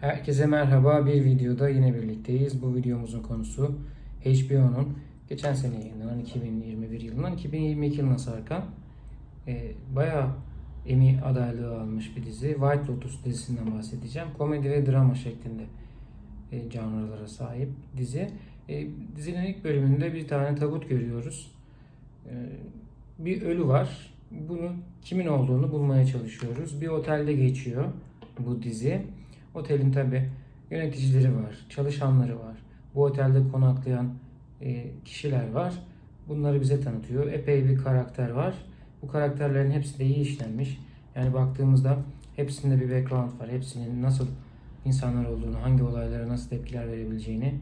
Herkese merhaba. Bir videoda yine birlikteyiz. Bu videomuzun konusu HBO'nun geçen sene yayınlanan 2021 yılından 2022 yılına sarkan e, bayağı Emmy adaylığı almış bir dizi. White Lotus dizisinden bahsedeceğim. Komedi ve drama şeklinde e, canlılara sahip dizi. E, dizinin ilk bölümünde bir tane tabut görüyoruz. E, bir ölü var. Bunu kimin olduğunu bulmaya çalışıyoruz. Bir otelde geçiyor bu dizi. Otelin tabi yöneticileri var, çalışanları var. Bu otelde konaklayan e, kişiler var. Bunları bize tanıtıyor. Epey bir karakter var. Bu karakterlerin hepsi de iyi işlenmiş. Yani baktığımızda hepsinde bir background var. Hepsinin nasıl insanlar olduğunu, hangi olaylara nasıl tepkiler verebileceğini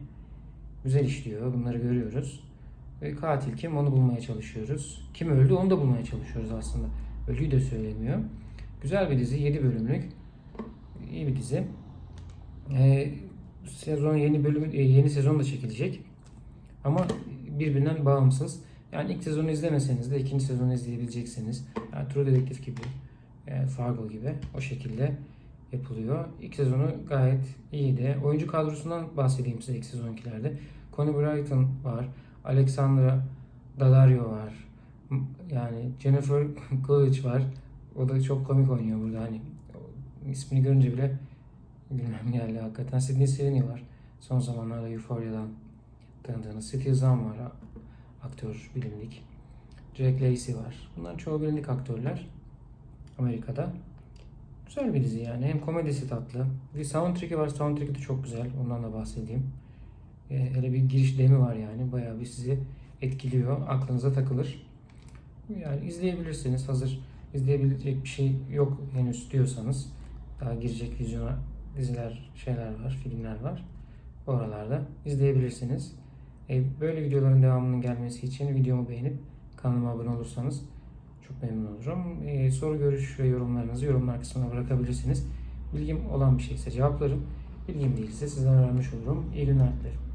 güzel işliyor. Bunları görüyoruz. Ve katil kim onu bulmaya çalışıyoruz. Kim öldü onu da bulmaya çalışıyoruz aslında. Ölüyü de söylemiyor. Güzel bir dizi. 7 bölümlük. İyi bir dizi. Ee, sezon yeni bölüm e, yeni sezon da çekilecek. Ama birbirinden bağımsız. Yani ilk sezonu izlemeseniz de ikinci sezonu izleyebileceksiniz. Yani True Detective gibi, e, Fargo gibi o şekilde yapılıyor. İlk sezonu gayet iyiydi. Oyuncu kadrosundan bahsedeyim size ilk sezonkilerde. Connie Bryton var. Alexandra Daddario var. Yani Jennifer Coolidge var. O da çok komik oynuyor burada hani. ismini görünce bile bilmem geldi hakikaten. Sydney Sweeney var. Son zamanlarda Euphoria'dan tanıdığınız. Steve Zahn var. Aktör, bilindik. Jack Lacey var. Bunların çoğu bilindik aktörler. Amerika'da. Güzel bir dizi yani. Hem komedisi tatlı. Bir soundtrack'i var. Soundtrack'i de çok güzel. Ondan da bahsedeyim. E, hele bir giriş demi var yani. Bayağı bir sizi etkiliyor. Aklınıza takılır. Yani izleyebilirsiniz. Hazır izleyebilecek bir şey yok henüz diyorsanız daha girecek vizyona diziler, şeyler var, filmler var. Bu aralarda izleyebilirsiniz. E, böyle videoların devamının gelmesi için videomu beğenip kanalıma abone olursanız çok memnun olurum. E, soru, görüş ve yorumlarınızı yorumlar kısmına bırakabilirsiniz. Bilgim olan bir şeyse cevaplarım. Bilgim değilse sizden öğrenmiş olurum. İyi günler dilerim.